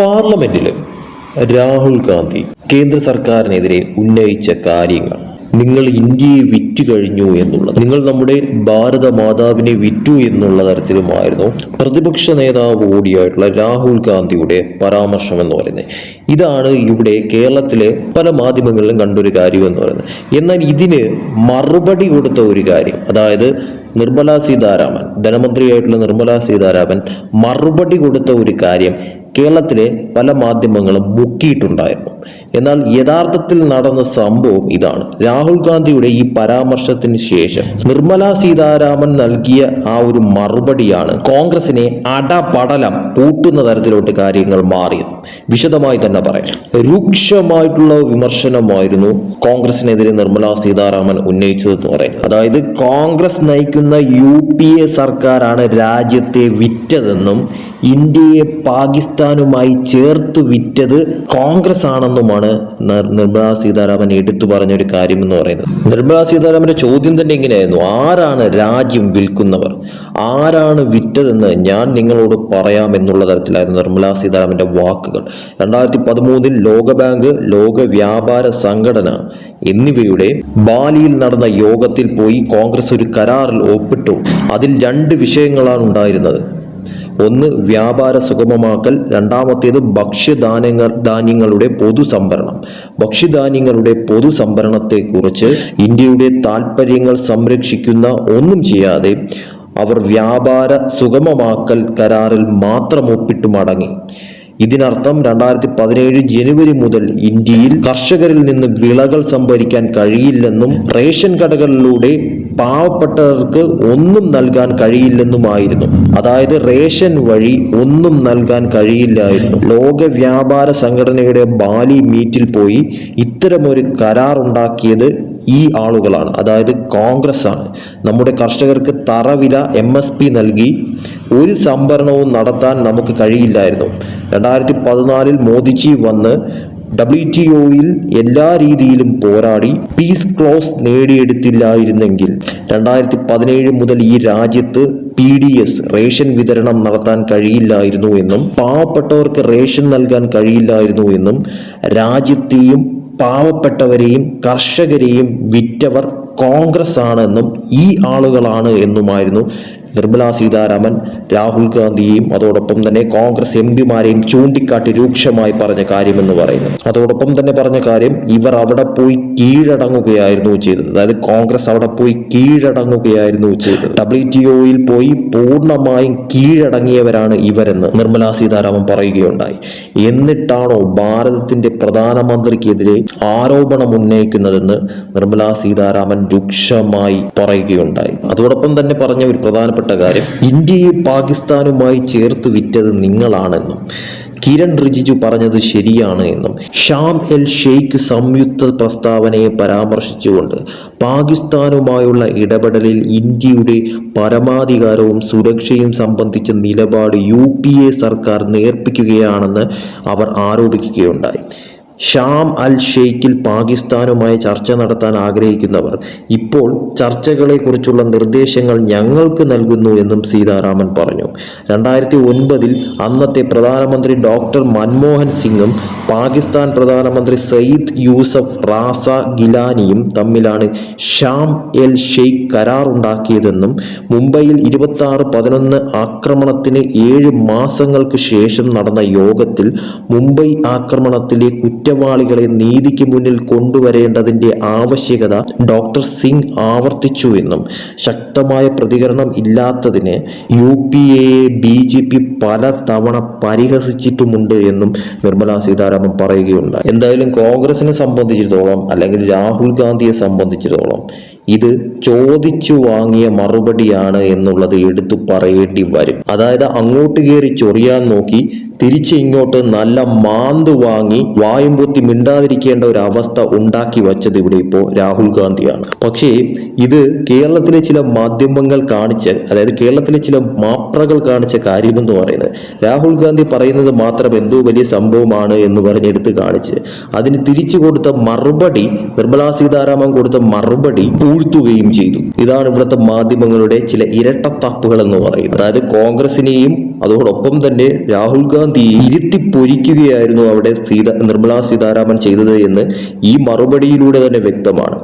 പാർലമെന്റിൽ രാഹുൽ ഗാന്ധി കേന്ദ്ര സർക്കാരിനെതിരെ ഉന്നയിച്ച കാര്യങ്ങൾ. നിങ്ങൾ ഇന്ത്യയെ വിറ്റു കഴിഞ്ഞു എന്നുള്ളത്. നിങ്ങൾ നമ്മുടെ ഭാരത മാതാവിനെ വിറ്റു എന്നുള്ള തരത്തിലുമായിരുന്നു പ്രതിപക്ഷ നേതാവ് കൂടിയായിട്ടുള്ള രാഹുൽ ഗാന്ധിയുടെ പരാമർശം എന്ന് പറയുന്നത്. ഇതാണ് ഇവിടെ കേരളത്തിലെ പല മാധ്യമങ്ങളിലും കണ്ടൊരു കാര്യം എന്ന് പറയുന്നത്. എന്നാൽ ഇതിന് മറുപടി കൊടുത്ത ഒരു കാര്യം അതായത് നിർമ്മല സീതാരാമൻ ധനമന്ത്രിയായിട്ടുള്ള നിർമ്മല സീതാരാമൻ മറുപടി കൊടുത്ത ഒരു കാര്യം കേരളത്തിലെ പല മാധ്യമങ്ങളും മുക്കിയിട്ടുണ്ടായിരുന്നു. എന്നാൽ യഥാർത്ഥത്തിൽ നടന്ന സംഭവം ഇതാണ്. രാഹുൽ ഗാന്ധിയുടെ ഈ പരാമർശത്തിന് ശേഷം നിർമ്മല സീതാരാമൻ നൽകിയ ആ ഒരു മറുപടിയാണ് കോൺഗ്രസിനെ അടപടലം പൂട്ടുന്ന തരത്തിലോട്ട് കാര്യങ്ങൾ മാറിയത്. വിശദമായി തന്നെ പറയാം. രൂക്ഷമായിട്ടുള്ള വിമർശനമായിരുന്നു കോൺഗ്രസിനെതിരെ നിർമ്മല സീതാരാമൻ ഉന്നയിച്ചതെന്ന് പറയുന്നത്. അതായത് കോൺഗ്രസ് നയിക്കുന്ന യു സർക്കാരാണ് രാജ്യത്തെ വിറ്റതെന്നും ഇന്ത്യയെ പാകിസ്ഥാനുമായി ചേർത്ത് വിറ്റത് കോൺഗ്രസ് ആണെന്നുമാണ് നിർ- നിർമ്മലാ സീതാരാമൻ എടുത്തു പറഞ്ഞ ഒരു കാര്യം എന്ന് പറയുന്നത്. നിർമ്മലാ സീതാരാമന്റെ ചോദ്യം തന്നെ ഇങ്ങനെയായിരുന്നു. ആരാണ് രാജ്യം വിൽക്കുന്നവർ? ആരാണ് വിറ്റതെന്ന് ഞാൻ നിങ്ങളോട് പറയാം എന്നുള്ള തരത്തിലായിരുന്നു നിർമ്മലാ സീതാരാമന്റെ വാക്കുകൾ. രണ്ടായിരത്തി പതിമൂന്നിൽ ലോകബാങ്ക് ലോക വ്യാപാര സംഘടന എന്നിവയുടെ ബാലിയിൽ നടന്ന യോഗത്തിൽ പോയി കോൺഗ്രസ് ഒരു കരാറിൽ ഒപ്പിട്ടു. അതിൽ രണ്ട് വിഷയങ്ങളാണ് ഉണ്ടായിരുന്നത് ഒന്ന് വ്യാപാര സുഗമമാക്കൽ രണ്ടാമത്തേത് ഭക്ഷ്യധാന്യങ്ങൾ ധാന്യങ്ങളുടെ പൊതുസംഭരണം. ഭക്ഷ്യധാന്യങ്ങളുടെ പൊതുസംഭരണത്തെക്കുറിച്ച് ഇന്ത്യയുടെ താൽപ്പര്യങ്ങൾ സംരക്ഷിക്കുന്ന ഒന്നും ചെയ്യാതെ അവർ വ്യാപാര സുഗമമാക്കൽ കരാറിൽ മാത്രം ഒപ്പിട്ടു മടങ്ങി. ഇതിനർത്ഥം രണ്ടായിരത്തി പതിനേഴ് ജനുവരി മുതൽ ഇന്ത്യയിൽ കർഷകരിൽ നിന്ന് വിളകൾ സംഭരിക്കാൻ കഴിയില്ലെന്നും റേഷൻ കടകളിലൂടെ പാവപ്പെട്ടവർക്ക് ഒന്നും നൽകാൻ കഴിയില്ലെന്നുമായിരുന്നു. അതായത് റേഷൻ വഴി ഒന്നും നൽകാൻ കഴിയില്ലായിരുന്നു. ലോക വ്യാപാര സംഘടനയുടെ ബാലി മീറ്റിൽ പോയി ഇത്തരമൊരു കരാർ ഉണ്ടാക്കിയത് ഈ ആളുകളാണ്. അതായത് കോൺഗ്രസ് ആണ് നമ്മുടെ കർഷകർക്ക് തറവില എം എസ് പി നൽകി ഒരു സംഭരണവും നടത്താൻ നമുക്ക് കഴിയില്ലായിരുന്നു. രണ്ടായിരത്തി പതിനാലിൽ മോദിജി വന്ന് ഡബ്ല്യു ടി ഒയിൽ എല്ലാ രീതിയിലും പോരാടി പീസ് ക്ലോസ് നേടിയെടുത്തില്ലായിരുന്നെങ്കിൽ രണ്ടായിരത്തി പതിനേഴ് മുതൽ ഈ രാജ്യത്ത് പി ഡി എസ് റേഷൻ വിതരണം നടത്താൻ കഴിയില്ലായിരുന്നു എന്നും പാവപ്പെട്ടവർക്ക് റേഷൻ നൽകാൻ കഴിയില്ലായിരുന്നു എന്നും രാജ്യത്തെയും പാവപ്പെട്ടവരെയും കർഷകരെയും വിറ്റവർ കോൺഗ്രസ് ആണെന്നും ഈ ആളുകളാണ് എന്നുമായിരുന്നു നിർമ്മലാ സീതാരാമൻ രാഹുൽ ഗാന്ധിയെയും അതോടൊപ്പം തന്നെ കോൺഗ്രസ് എം പിമാരെയും ചൂണ്ടിക്കാട്ടി രൂക്ഷമായി പറഞ്ഞ കാര്യമെന്ന് പറയുന്നു. അതോടൊപ്പം തന്നെ പറഞ്ഞ കാര്യം ഇവർ അവിടെ പോയി കീഴടങ്ങുകയായിരുന്നു ചെയ്തത്. അതായത് കോൺഗ്രസ് അവിടെ പോയി കീഴടങ്ങുകയായിരുന്നു ചെയ്തത്. ഡബ്ല്യു ടി ഒയിൽ പോയി പൂർണമായും കീഴടങ്ങിയവരാണ് ഇവരെന്ന് നിർമ്മലാ സീതാരാമൻ പറയുകയുണ്ടായി. എന്നിട്ടാണോ ഭാരതത്തിന്റെ പ്രധാനമന്ത്രിക്കെതിരെ ആരോപണം ഉന്നയിക്കുന്നതെന്ന് നിർമ്മലാ സീതാരാമൻ രൂക്ഷമായി പറയുകയുണ്ടായി. അതോടൊപ്പം തന്നെ പറഞ്ഞ ഒരു പ്രധാനപ്പെട്ട കാര്യം ഇന്ത്യയെ പാകിസ്ഥാനുമായി ചേർത്ത് വിറ്റത് നിങ്ങളാണെന്നും കിരൺ റിജിജു പറഞ്ഞത് ശരിയാണ് എന്നും ഷാം എൽ ഷെയ്ഖ് സംയുക്ത പ്രസ്താവനയെ പരാമർശിച്ചുകൊണ്ട് പാകിസ്ഥാനുമായുള്ള ഇടപെടലിൽ ഇന്ത്യയുടെ പരമാധികാരവും സുരക്ഷയും സംബന്ധിച്ച നിലപാട് യു സർക്കാർ നേർപ്പിക്കുകയാണെന്ന് അവർ ആരോപിക്കുകയുണ്ടായി. ഷാം അൽ ഷെയ്ഖിൽ പാകിസ്ഥാനുമായി ചർച്ച നടത്താൻ ആഗ്രഹിക്കുന്നവർ ഇപ്പോൾ ചർച്ചകളെക്കുറിച്ചുള്ള നിർദ്ദേശങ്ങൾ ഞങ്ങൾക്ക് നൽകുന്നു എന്നും സീതാരാമൻ പറഞ്ഞു. രണ്ടായിരത്തി ഒൻപതിൽ അന്നത്തെ പ്രധാനമന്ത്രി ഡോക്ടർ മൻമോഹൻ സിംഗും പാകിസ്ഥാൻ പ്രധാനമന്ത്രി സയ്യിദ് യൂസഫ് റാസ ഗിലാനിയും തമ്മിലാണ് ഷാം എൽ ഷെയ്ഖ് കരാറുണ്ടാക്കിയതെന്നും മുംബൈയിൽ ഇരുപത്തി ആറ് പതിനൊന്ന് ആക്രമണത്തിന് ഏഴ് മാസങ്ങൾക്ക് ശേഷം നടന്ന യോഗത്തിൽ മുംബൈ ആക്രമണത്തിലെ കുറ്റവാളികളെ നീതിക്ക് മുന്നിൽ കൊണ്ടുവരേണ്ടതിന്റെ ആവശ്യകത ഡോക്ടർ സിംഗ് ആവർത്തിച്ചു എന്നും ശക്തമായ പ്രതികരണം ഇല്ലാത്തതിന് യു പി എയെ ബി ജെ പി പല തവണ പരിഹസിച്ചിട്ടുമുണ്ട് എന്നും നിർമ്മലാ സീതാരാമൻ പറയുകയുണ്ടായി. എന്തായാലും കോൺഗ്രസിനെ സംബന്ധിച്ചിടത്തോളം അല്ലെങ്കിൽ രാഹുൽ ഗാന്ധിയെ സംബന്ധിച്ചിടത്തോളം ഇത് ചോദിച്ചു വാങ്ങിയ മറുപടിയാണ് എന്നുള്ളത് എടുത്തു പറയേണ്ടി വരും. അതായത് അങ്ങോട്ട് കയറി ചൊറിയാൻ നോക്കി തിരിച്ച് ഇങ്ങോട്ട് നല്ല മാന്ത് വാങ്ങി വായും പൊത്തി മിണ്ടാതിരിക്കേണ്ട ഒരു അവസ്ഥ ഉണ്ടാക്കി വച്ചത് ഇവിടെ ഇപ്പോൾ രാഹുൽ ഗാന്ധിയാണ്. പക്ഷേ ഇത് കേരളത്തിലെ ചില മാധ്യമങ്ങൾ കാണിച്ച അതായത് കേരളത്തിലെ ചില മാപ്രകൾ കാണിച്ച കാര്യമെന്ന് പറയുന്നത് രാഹുൽ ഗാന്ധി പറയുന്നത് മാത്രം എന്തോ വലിയ സംഭവമാണ് എന്ന് പറഞ്ഞെടുത്ത് കാണിച്ച് അതിന് തിരിച്ചു കൊടുത്ത മറുപടി നിർമ്മലാ സീതാരാമൻ കൊടുത്ത മറുപടി പൂഴ്ത്തുകയും ചെയ്തു. ഇതാണ് ഇവിടുത്തെ മാധ്യമങ്ങളുടെ ചില ഇരട്ടത്താപ്പുകൾ എന്ന് പറയുന്നത്. അതായത് കോൺഗ്രസിനെയും അതോടൊപ്പം തന്നെ രാഹുൽ ഗാന്ധി ഇരുത്തി പൊരിക്കുകയായിരുന്നു അവിടെ സീത നിർമ്മലാ സീതാരാമൻ ചെയ്തത് എന്ന് ഈ മറുപടിയിലൂടെ തന്നെ വ്യക്തമാണ്.